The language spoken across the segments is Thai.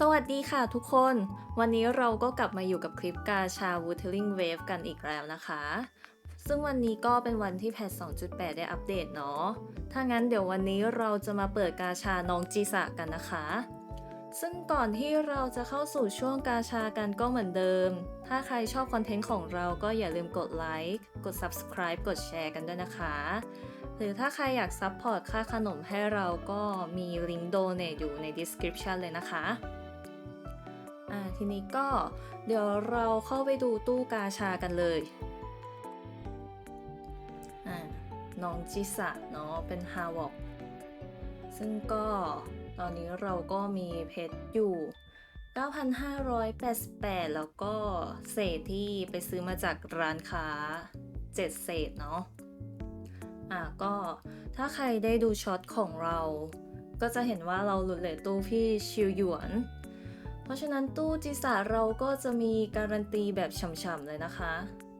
สวัสดีค่ะทุกคน วันนี้เราก็กลับมาอยู่กับคลิปกาชา w o o t e r i n g Wave กันอีกแล้วนะคะ ซึ่งวันนี้ก็เป็นวันที่แพท 2.8 ได้อัปเดตเนาะ ถ้างั้นเดี๋ยววันนี้เราจะมาเปิดกาชาน้องจีสะกันนะคะ ซึ่งก่อนที่เราจะเข้าสู่ช่วงกาชากันก็เหมือนเดิม ถ้าใครชอบคอนเทนต์ของเราก็อย่าลืมกดไลค์ กด subscribe กดแชร์กันด้วยนะคะ หรือถ้าใครอยากซัพพอร์ตค่าขนมให้เราก็มีลิงก์โดเนทอยู่ใน description เลยนะคะ อ่าทีนี้ก็เดี๋ยวเราเข้าไปดูตู้กาชากันเลยอ่าน้องจิสะเนาะเป็นฮาวอกซึ่งก็ตอนนี้เราก็มีเพชรอยู่ 9,588 แล้วก็เศษที่ไปซื้อมาจากร้านค้า 7 เศษเนาะอะก็ถ้าใครได้ดูช็อตของเรา ก็จะเห็นว่าเราหลุดเลทตู้พี่ชิวหยวน เพราะฉะนั้นตู้จิสาเราก็จะมีการันตีแบบฉ่ำๆเลยนะคะ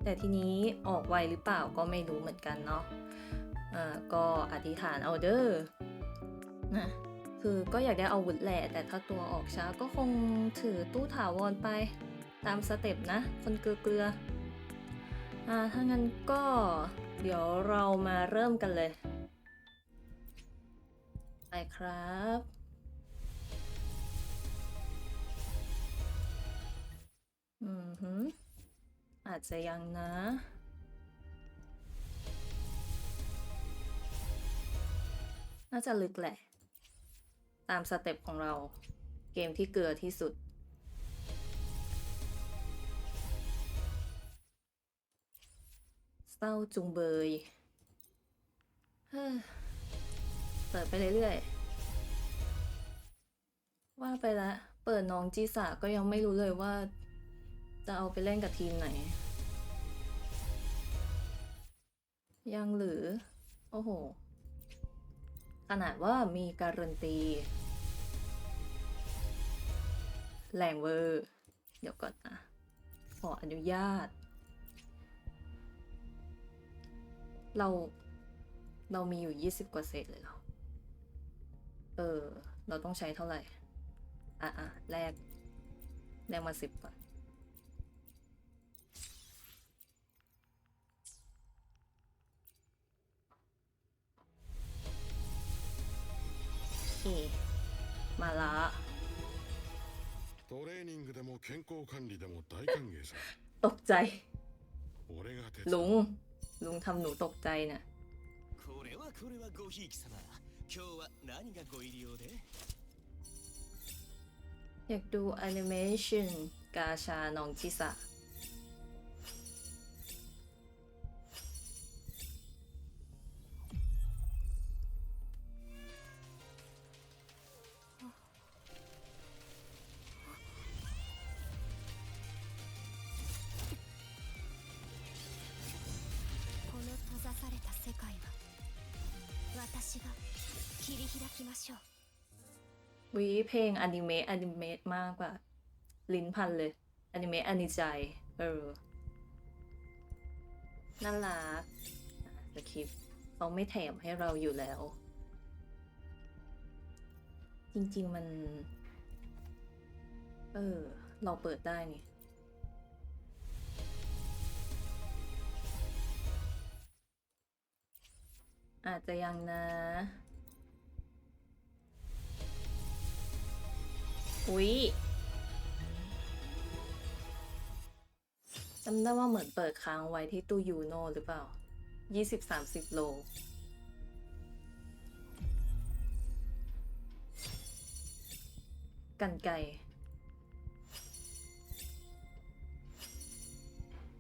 แต่ทีนี้ออกไวหรือเปล่าก็ไม่รู้เหมือนกันเนาะอ่าก็อธิษฐานเอาเดอร์นะคือก็อยากได้อาวุธแหละ แต่ถ้าตัวออกช้าก็คงถือตู้ถาวรไป ตามสเต็ปนะ คนเกลือๆอ่าถ้างั้นก็เดี๋ยวเรามาเริ่มกันเลย ไปครับ อืมฮึอาจจะยังนะ น่าจะลึกแหละ ตามสเต็ปของเรา เกมที่เกลือที่สุด เศร้าจุงเบยเฮ้อเปิดไปเรื่อยๆ ว่าไปละ เปิดน้องจีสาก็ยังไม่รู้เลยว่า จะเอาไปเล่นกับทีมไหน ยังหรือ โอ้โห ขนาดว่ามีการันตีแรงเวอร์ เดี๋ยวก่อนนะ ขออนุญาต เรา เรามีอยู่ 20 กว่าเศษเลยเหรอ เออ เราต้องใช้เท่าไหร่ อะอะแลกแลกมาสิบก่อน มาละ トレーニングでも健康管理でも大歓迎さ ตกใจ 俺が手 ลุ 伝 ง う ลุงทำหนูตกใจน่ะ これはこれはごひいき様今日は何がご入り用で อยากดูแอนิเมชันกาชาน้องชิสะ きましょう วิเพลงอนิเมะอนิเมะมากกว่า ลิ้นพันเลยอนิเมะอนิจใจ เออน่ารักอ่ะสคริปต์เขาไม่แถมให้เราอยู่แล้ว จริง ๆ มัน เออ เราเปิดได้นี่ อาจจะยังนะ อุ๊ยจำได้ว่าเหมือนเปิดค้างไว้ที่ตู้ยูโนหรือเปล่ายี่สิบสามสิบโล กันไกร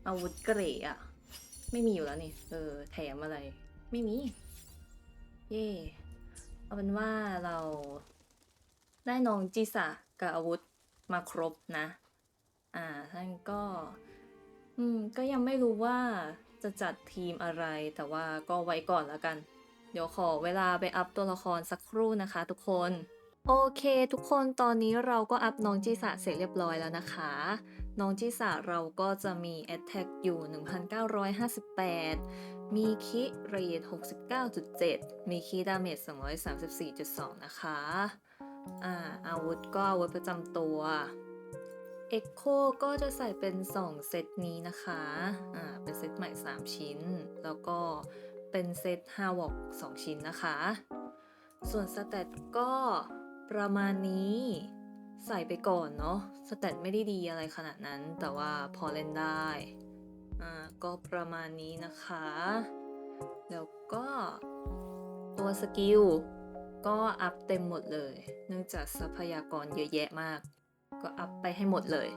อาวุธเกรอะไม่มีอยู่แล้วนี่ เออ แถมอะไร ไม่มี เย่เอาเป็นว่าเราได้น้องจิสะ กับอาวุธมาครบนะ อ่าท่านก็ อืม ก็ยังไม่รู้ว่าจะจัดทีมอะไร แต่ว่าก็ไว้ก่อนแล้วกัน เดี๋ยวขอเวลาไปอัพตัวละครสักครู่นะคะทุกคน โอเค ทุกคนตอนนี้เราก็อัพน้องจิสะเสร็จเรียบร้อยแล้วนะคะ น้องจิสะเราก็จะมี Attack อยู่ 1,958 มีคิเรท69.7 มีคีดาเมจ234.2 นะคะ อ่าอาวุธก็อาวุธประจำตัว Echo ก็จะใส่เป็น 2 เซตนี้นะคะอ่าเป็นเซตใหม่ 3 ชิ้น แล้วก็เป็นเซต5วอก2ชิ้นนะคะ ส่วนสเตตก็ประมาณนี้ใส่ไปก่อนเนาะสเตตไม่ได้ดีอะไรขนาดนั้น แต่ว่าพอเล่นได้อ่าก็ประมาณนี้นะคะ แล้วก็ตัวสกิล ก็อัพเต็มหมดเลย เนื่องจากทรัพยากรเยอะแยะมาก ก็อัพไปให้หมดเลย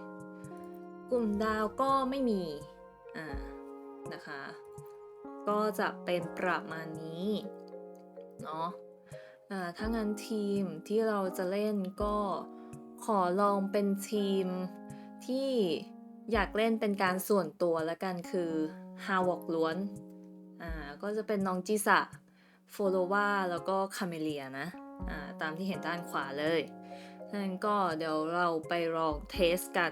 กลุ่มดาวก็ไม่มีอ่านะคะ ก็จะเป็นประมาณนี้เนาะอ่าถ้างั้นทีมที่เราจะเล่นก็ขอลองเป็นทีมที่อยากเล่นเป็นการส่วนตัวล้วกันคือฮาวอกล้วน อ่า ก็จะเป็นน้องจิสะ โฟโลวาแล้วก็คาเมเลียนะอ่าตามที่เห็นด้านขวาเลยนั่นก็เดี๋ยวเราไปลองเทสกัน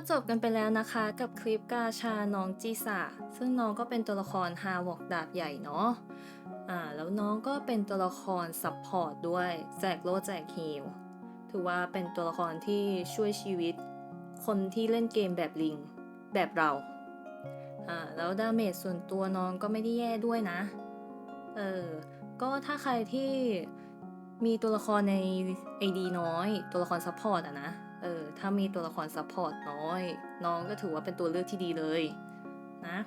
จบกันไปแล้วนะคะกับคลิปกาชาน้องจีสะซึ่งน้องก็เป็นตัวละครฮาวอกดาบใหญ่เนาะอ่าแล้วน้องก็เป็นตัวละครซับพอร์ตด้วยแจกโลแจกฮีลถือว่าเป็นตัวละครที่ช่วยชีวิต คนที่เล่นเกมแบบลิง แบบเราอ่าแล้วดาเมจส่วนตัวน้องก็ไม่ได้แย่ด้วยนะเออก็ถ้าใครที่มีตัวละครใน AD น้อย ตัวละครซัพพอร์ตอะนะ ถ้ามีตัวละครซัพพอร์ตน้อย น้องก็ถือว่าเป็นตัวเลือกที่ดีเลยนะ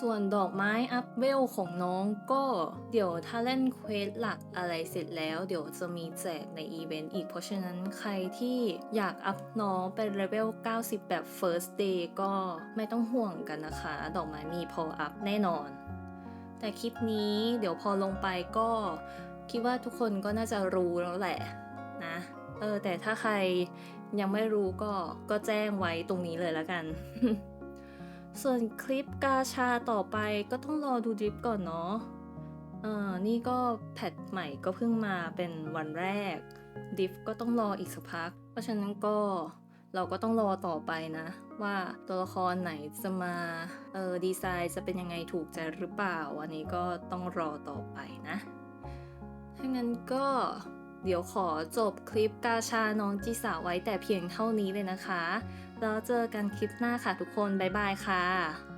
ส่วนดอกไม้อัพเวลของน้องก็เดี๋ยวถ้าเล่นเควสหลักอะไรเสร็จแล้ว เดี๋ยวจะมีแจกในอีเวนต์อีก เพราะฉะนั้นใครที่อยากอัพน้องเป็นเลเวล 90 แบบ first day ก็ไม่ต้องห่วงกันนะคะ ดอกไม้มีพออัพแน่นอน แต่คลิปนี้เดี๋ยวพอลงไปก็คิดว่าทุกคนก็น่าจะรู้แล้วแหละนะ เออแต่ถ้าใครยังไม่รู้ก็ก็แจ้งไว้ตรงนี้เลยแล้วกัน ส่วนคลิปกาชาต่อไปก็ต้องรอดูดริปก่อนเนาะเออนี่ก็แพทใหม่ก็เพิ่งมาเป็นวันแรกดิฟก็ต้องรออีกสักพัก เพราะฉะนั้นก็เราก็ต้องรอต่อไปนะ ว่าตัวละครไหนจะมาเออดีไซน์จะเป็นยังไงถูกใจหรือเปล่า อันนี้ก็ต้องรอต่อไปนะถ้างั้นก็ เดี๋ยวขอจบคลิปกาชาน้องจิสาไว้แต่เพียงเท่านี้เลยนะคะ แล้วเจอกันคลิปหน้าค่ะทุกคน บ๊ายบายค่ะ